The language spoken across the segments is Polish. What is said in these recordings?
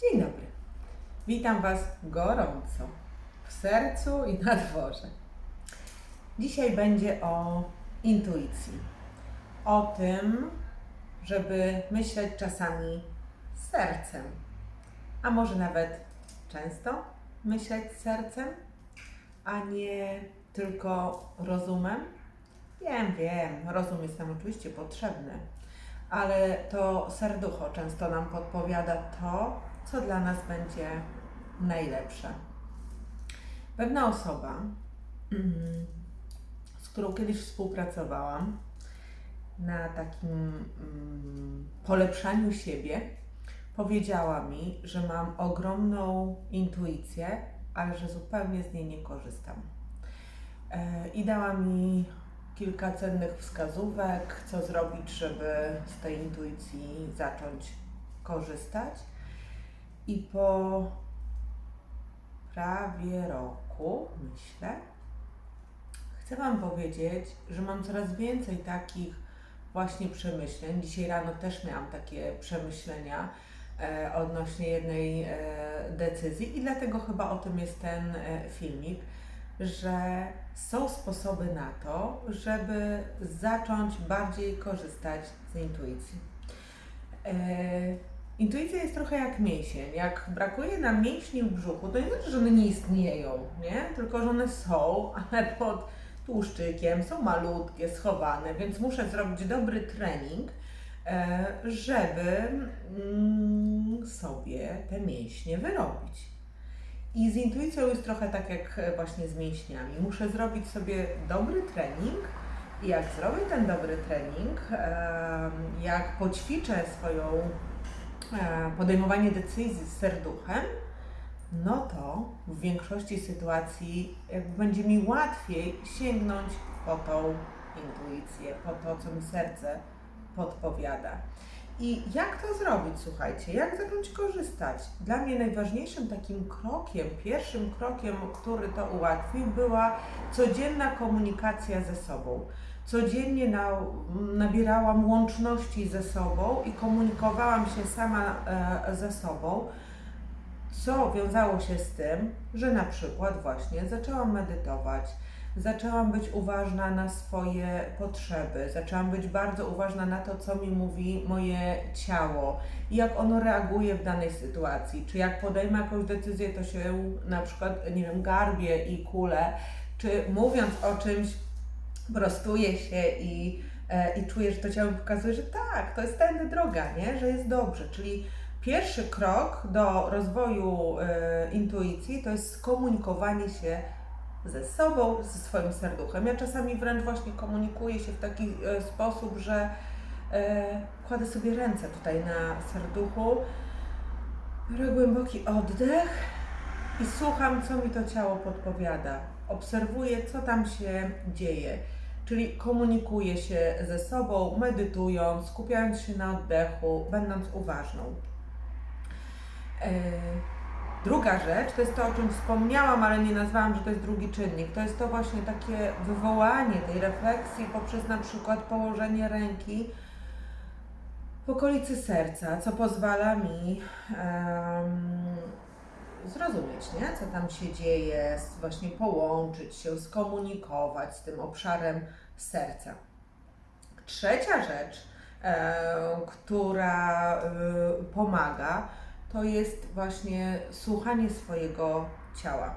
Dzień dobry. Witam Was gorąco w sercu i na dworze. Dzisiaj będzie o intuicji. O tym, żeby myśleć czasami sercem, a może nawet często myśleć sercem, a nie tylko rozumem. Wiem, wiem, rozum jest nam oczywiście potrzebny, ale to serducho często nam podpowiada to, co dla nas będzie najlepsze. Pewna osoba, z którą kiedyś współpracowałam na takim mm, polepszaniu siebie, powiedziała mi, że mam ogromną intuicję, ale że zupełnie z niej nie korzystam. E, I dała mi kilka cennych wskazówek, co zrobić, żeby z tej intuicji zacząć korzystać. I po prawie roku, myślę, chcę Wam powiedzieć, że mam coraz więcej takich właśnie przemyśleń. Dzisiaj rano też miałam takie przemyślenia e, odnośnie jednej e, decyzji i dlatego chyba o tym jest ten e, filmik, że są sposoby na to, żeby zacząć bardziej korzystać z intuicji. E, Intuicja jest trochę jak mięsień. Jak brakuje nam mięśni w brzuchu, to nie znaczy, że one nie istnieją, nie? Tylko, że one są, ale pod tłuszczykiem są malutkie, schowane, więc muszę zrobić dobry trening, e, żeby mm, sobie te mięśnie wyrobić. I z intuicją jest trochę tak jak właśnie z mięśniami. Muszę zrobić sobie dobry trening i jak zrobię ten dobry trening, em, jak poćwiczę swoją e, podejmowanie decyzji z serduchem, no to w większości sytuacji jakby będzie mi łatwiej sięgnąć po tą intuicję, po to, co mi serce podpowiada. I jak to zrobić, słuchajcie, jak zacząć korzystać? Dla mnie najważniejszym takim krokiem, pierwszym krokiem, który to ułatwił, była codzienna komunikacja ze sobą. Codziennie na, nabierałam łączności ze sobą i komunikowałam się sama e, ze sobą, co wiązało się z tym, że na przykład właśnie zaczęłam medytować, zaczęłam być uważna na swoje potrzeby, zaczęłam być bardzo uważna na to, co mi mówi moje ciało i jak ono reaguje w danej sytuacji. Czy jak podejmę jakąś decyzję, to się na przykład, nie wiem, garbie i kulę, czy mówiąc o czymś, prostuję się i, e, i czuję, że to ciało mi pokazuje, że tak, to jest tędy droga, nie? że jest dobrze. Czyli pierwszy krok do rozwoju e, intuicji to jest skomunikowanie się ze sobą, ze swoim serduchem. Ja czasami wręcz właśnie komunikuję się w taki e, sposób, że e, kładę sobie ręce tutaj na serduchu, biorę głęboki oddech i słucham, co mi to ciało podpowiada. Obserwuję, co tam się dzieje. Czyli komunikuję się ze sobą, medytując, skupiając się na oddechu, będąc uważną. E, Druga rzecz to jest to, o czym wspomniałam, ale nie nazwałam, że to jest drugi czynnik. To jest to właśnie takie wywołanie tej refleksji poprzez na przykład położenie ręki w okolicy serca, co pozwala mi em, zrozumieć, nie? co tam się dzieje, właśnie połączyć się, skomunikować z tym obszarem serca. Trzecia rzecz, e, która e, pomaga, to jest właśnie słuchanie swojego ciała.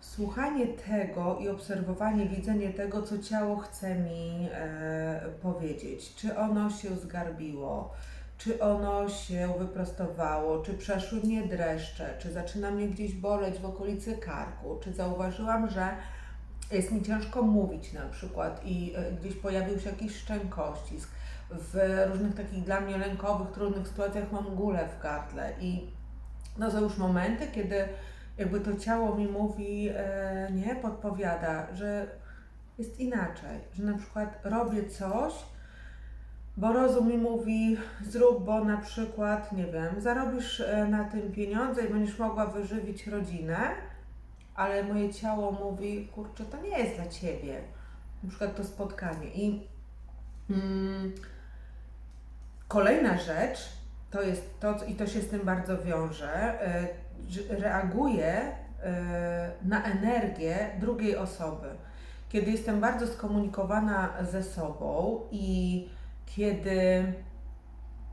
Słuchanie tego i obserwowanie, widzenie tego, co ciało chce mi e, powiedzieć. Czy ono się zgarbiło, czy ono się wyprostowało, czy przeszły mnie dreszcze, czy zaczyna mnie gdzieś boleć w okolicy karku, czy zauważyłam, że jest mi ciężko mówić na przykład i e, gdzieś pojawił się jakiś szczękościsk. W różnych takich dla mnie lękowych, trudnych sytuacjach mam gulę w gardle i no są już momenty, kiedy jakby to ciało mi mówi, e, nie, podpowiada, że jest inaczej, że na przykład robię coś, bo rozum mi mówi, zrób, bo na przykład, nie wiem, zarobisz e, na tym pieniądze i będziesz mogła wyżywić rodzinę, ale moje ciało mówi, kurczę, to nie jest dla ciebie. Na przykład to spotkanie. I mm, kolejna rzecz to jest to, i to się z tym bardzo wiąże, e, reaguję e, na energię drugiej osoby. Kiedy jestem bardzo skomunikowana ze sobą i kiedy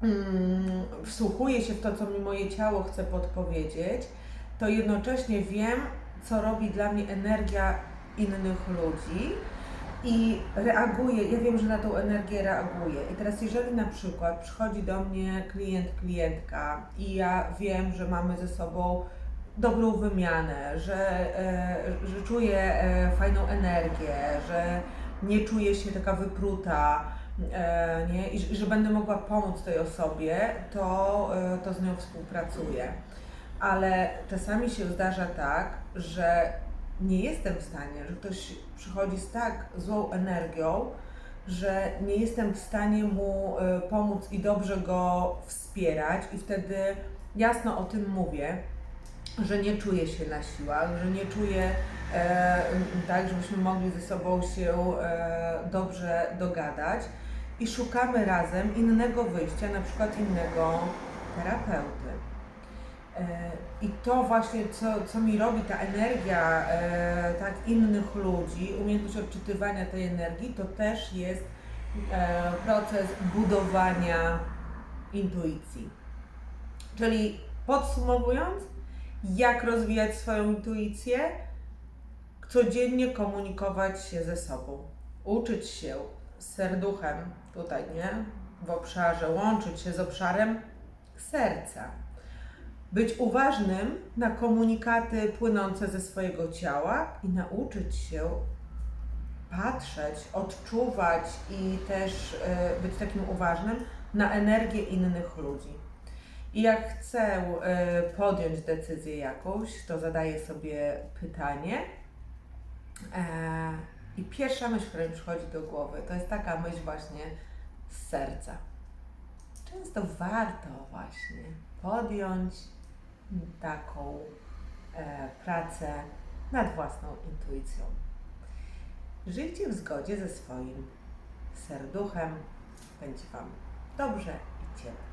mm, wsłuchuję się w to, co mi moje ciało chce podpowiedzieć, to jednocześnie wiem, co robi dla mnie energia innych ludzi i reaguję, ja wiem, że na tą energię reaguję. I teraz jeżeli na przykład przychodzi do mnie klient, klientka i ja wiem, że mamy ze sobą dobrą wymianę, że, e, że czuję e, fajną energię, że nie czuję się taka wypruta, e, nie? i że- będę mogła pomóc tej osobie, to, to z nią współpracuję. Ale czasami się zdarza tak, że nie jestem w stanie, że ktoś przychodzi z tak złą energią, że nie jestem w stanie mu e, pomóc i dobrze go wspierać, i wtedy jasno o tym mówię, że nie czuję się na siłach, że nie czuję e, tak, żebyśmy mogli ze sobą się e, dobrze dogadać i szukamy razem innego wyjścia, na przykład innego terapeuty. E, I to właśnie, co, co mi robi ta energia e, tak innych ludzi, umiejętność odczytywania tej energii, to też jest e, proces budowania intuicji. Czyli podsumowując, jak rozwijać swoją intuicję, codziennie komunikować się ze sobą, uczyć się z serduchem, tutaj nie, w obszarze, łączyć się z obszarem serca być uważnym na komunikaty płynące ze swojego ciała i nauczyć się patrzeć, odczuwać i też e, być takim uważnym na energię innych ludzi. I jak chcę e, podjąć decyzję jakąś, to zadaję sobie pytanie. E, I pierwsza myśl, która mi przychodzi do głowy, to jest taka myśl właśnie z serca. Często warto właśnie podjąć taką e, pracę nad własną intuicją. Żyjcie w zgodzie ze swoim serduchem. Będzie Wam dobrze i ciepło.